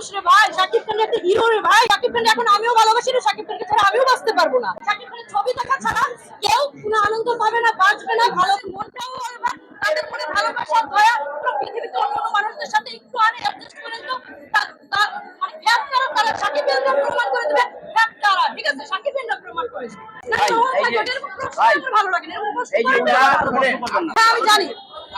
মানুষ রে ভাই শাকিব খান একটা হিরো রে ভাই শাকিব খান এখন আমিও ভালোবাসি রে শাকিব খানকে ছাড়া আমিও বাঁচতে পারব না শাকিব খানের ছবি দেখা ছাড়া কেউ কোনো আনন্দ পাবে না বাঁচবে না ভালো মনটাও তাদের মনে ভালোবাসা দয়া পৃথিবীতে অন্য মানুষদের সাথে একটু আনে অ্যাডজাস্ট করে তো মানে খ্যাপ তারা তারা শাকিব খানকে প্রমাণ করে দেবে খ্যাপ তারা ঠিক আছে শাকিব খানরা প্রমাণ করেছে ভালো লাগে না এই যে আমার ওনারা ভালো লাগে না। করবেন না। হ্যাঁ, আমি জানি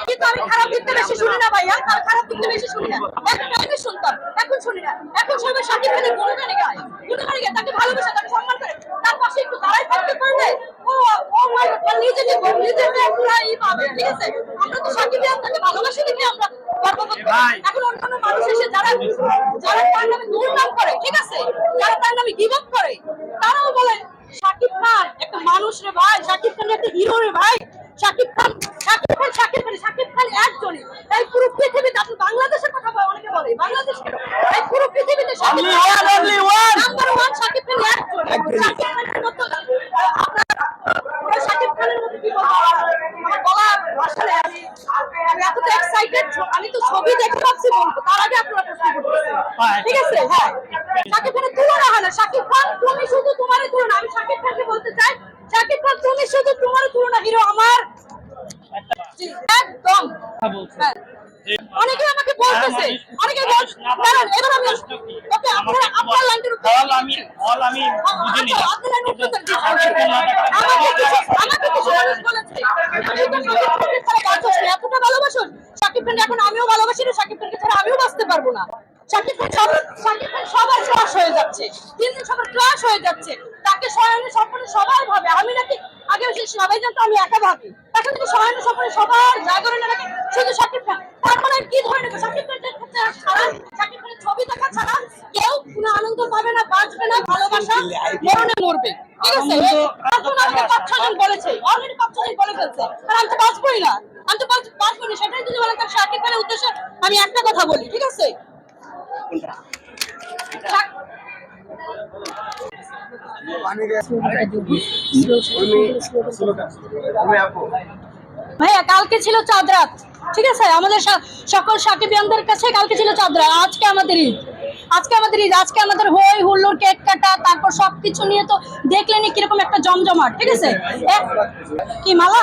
কিন্তু আমি খারাপ দিকটা বেশি শুনি না ভাইয়া আর খারাপ দিকটা বেশি শুনি না। এখন টাইমে শুনতাম এখন শুনি না। এখন সবাই শাকিব খানের গুণগানে গায় গুণগানে গায় তাকে ভালোবাসে তাকে সম্মান করে। তার পাশে একটু দাঁড়াই থাকতে পারলে ও ও মাই গড নিজেকে নিজেকে পুরো ই পাবে ঠিক আছে? আমরা তো শাকিব খান তাকে ভালোবাসি দেখে আমরা গর্ববোধ করি। এখন অন্যান্য মানুষ এসে যারা যারা তার নামে দুর্নাম করে ঠিক আছে? যারা তার নামে গিভ আপ করে তারাও বলে শাকিব খান একটা মানুষ রে ভাই শাকিব খান একটা হিরো রে ভাই। শাকিব খান শাকিব খান শাকিব খান শাকিব খান একজনই। তাই পুরো পৃথিবীতে আপনি বাংলাদেশের কথা বলে অনেকে বলে বাংলাদেশ? তাই পুরো পৃথিবীতে শাকিব! নাম্বার ওয়ান শাকিব খান একজন। শাকিব খানের মতো আপনার শাকিব খানের মতো কি বলব আমার গলা ভাষা আমি আমি এতটা এক্সাইটেড আমি তো ছবি দেখে ভাবছি বলব। তার আগে আপনারা প্রশ্ন করতেছেন ঠিক আছে? হ্যাঁ। শাকিব খানের তুলনা হয় না। শাকিব খান তুমি শুধু তোমারই তুলনা। আমি শাকিব খানকে বলতে চাই শাকিব খান তুমি শুধু তোমার তুলনা। হিরো আমার। হ্যাঁ। অনেকে আমাকে বলতেছে। অনেকে বল দাঁড়ান এবার আমি ওকে আপনার আপনার লাইনটার উপর হল আমি হল আমি বুঝে না থাকলে আমাকে কিছু আমাকে কিছু মানুষ বলেছে। এতটা ভালোবাসুন। শাকিব খান এখন আমিও ভালোবাসি না। শাকিব খানকে ছাড়া আমিও বাঁচতে পারব না। শাকিব খান সব শাকিব খান সবার ক্লাস হয়ে যাচ্ছে। দিন দিন সবার ক্লাস হয়ে যাচ্ছে। তাকে সহায়নে স্বপ্নে সবাই ভাবে। আমি নাকি আগে সবাই জানতো আমি একা ভাবি। এখন কিন্তু সহায়নে স্বপ্নে সবার জাগরণে নাকি শুধু শাকিব খান। তার কি ধরে নেবে শাকিব খানের ছাড়া শাকিব খানের ছবি দেখা ছাড়া কেউ কোনো আনন্দ পাবে না বাঁচবে না ভালোবাসা মরণে মরবে। ঠিক আছে? এখন আমাকে পাঁচ ছজন বলেছে। অলরেডি পাঁচ ছজন বলে ফেলছে। আর আমি তো বাঁচবোই না। আমি তো বাঁচ- না সেটাই যদি বলে তার শাকিব খানের উদ্দেশ্যে আমি একটা কথা বলি ঠিক আছে? ভাইয়া কালকে ছিল চাঁদ রাত ঠিক আছে আমাদের সকল সাকিবিয়ানদের কাছে কালকে ছিল চাঁদ রাত আজকে আমাদের ঈদ আজকে আমাদের ঈদ আজকে আমাদের হই হুল্লোড় কেক কাটা তারপর সবকিছু নিয়ে তো দেখলেনি কীরকম একটা জমজমাট ঠিক আছে কি মালা